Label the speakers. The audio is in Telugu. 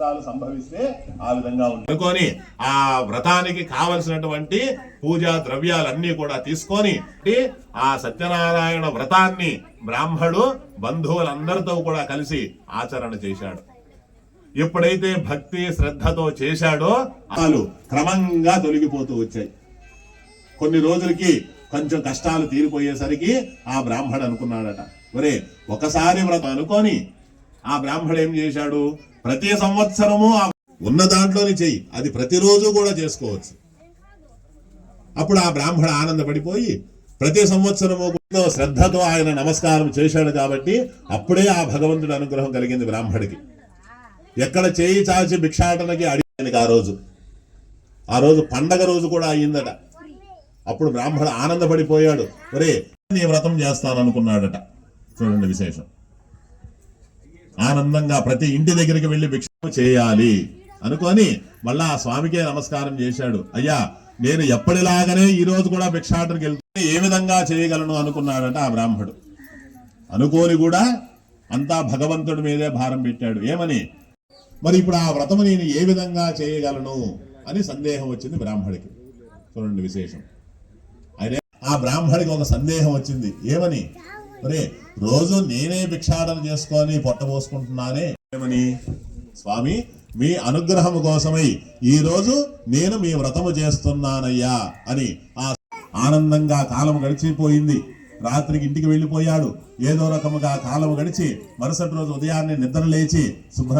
Speaker 1: కష్టాలు సంభవిస్తే ఆ విధంగా ఉంది అనుకొని ఆ వ్రతానికి కావలసినటువంటి పూజా ద్రవ్యాలన్నీ కూడా తీసుకొని ఆ సత్యనారాయణ వ్రతాన్ని బ్రాహ్మడు బంధువులందరితో కూడా కలిసి ఆచరణ చేశాడు. ఎప్పుడైతే భక్తి శ్రద్ధతో చేశాడో వాళ్ళు క్రమంగా తొలగిపోతూ వచ్చాయి. కొన్ని రోజులకి కొంచెం కష్టాలు తీరిపోయేసరికి ఆ బ్రాహ్మడు అనుకున్నాడట ఒరే ఒకసారి వ్రతం అనుకొని ఆ బ్రాహ్మడు ఏం చేశాడు? ప్రతి సంవత్సరము ఉన్న దాంట్లోనే చెయ్యి. అది ప్రతిరోజు కూడా చేసుకోవచ్చు. అప్పుడు ఆ బ్రాహ్మడు ఆనందపడిపోయి ప్రతి సంవత్సరము శ్రద్ధతో ఆయన నమస్కారం చేశాడు కాబట్టి అప్పుడే ఆ భగవంతుడి అనుగ్రహం కలిగింది బ్రాహ్మడికి ఎక్కడ చేయి చాచి భిక్షాటనకి అడిగానికి ఆ రోజు. ఆ రోజు పండగ రోజు కూడా అయ్యిందట. అప్పుడు బ్రాహ్మడు ఆనందపడిపోయాడు. ఒరే నీ వ్రతం చేస్తాననుకున్నాడట. చూడండి విశేషం. ఆనందంగా ప్రతి ఇంటి దగ్గరికి వెళ్ళి భిక్ష చేయాలి అనుకొని మళ్ళా ఆ స్వామికే నమస్కారం చేశాడు. అయ్యా నేను ఎప్పటిలాగానే ఈ రోజు కూడా భిక్షాటనకి వెళ్తే ఏ విధంగా చేయగలను అనుకున్నాడట ఆ బ్రాహ్మడు. అనుకోని కూడా అంతా భగవంతుడి మీదే భారం పెట్టాడు. ఏమని? మరి ఇప్పుడు ఆ వ్రతము నేను ఏ విధంగా చేయగలను అని సందేహం వచ్చింది బ్రాహ్మడికి. చూడండి విశేషం. అయితే ఆ బ్రాహ్మడికి ఒక సందేహం వచ్చింది. ఏమని? మరి రోజు నేనే భిక్షాటన చేసుకొని పొట్ట పోసుకుంటున్నానే. ఏమని? స్వామి మీ అనుగ్రహం కోసమై ఈ రోజు నేను మీ వ్రతము చేస్తున్నానయ్యా అని ఆ ఆనందంగా కాలం గడిచిపోయింది. రాత్రికి ఇంటికి వెళ్ళిపోయాడు. ఏదో రకముగా కాలం గడిచి మరుసటి రోజు ఉదయాన్నే నిద్ర లేచి శుభ్రం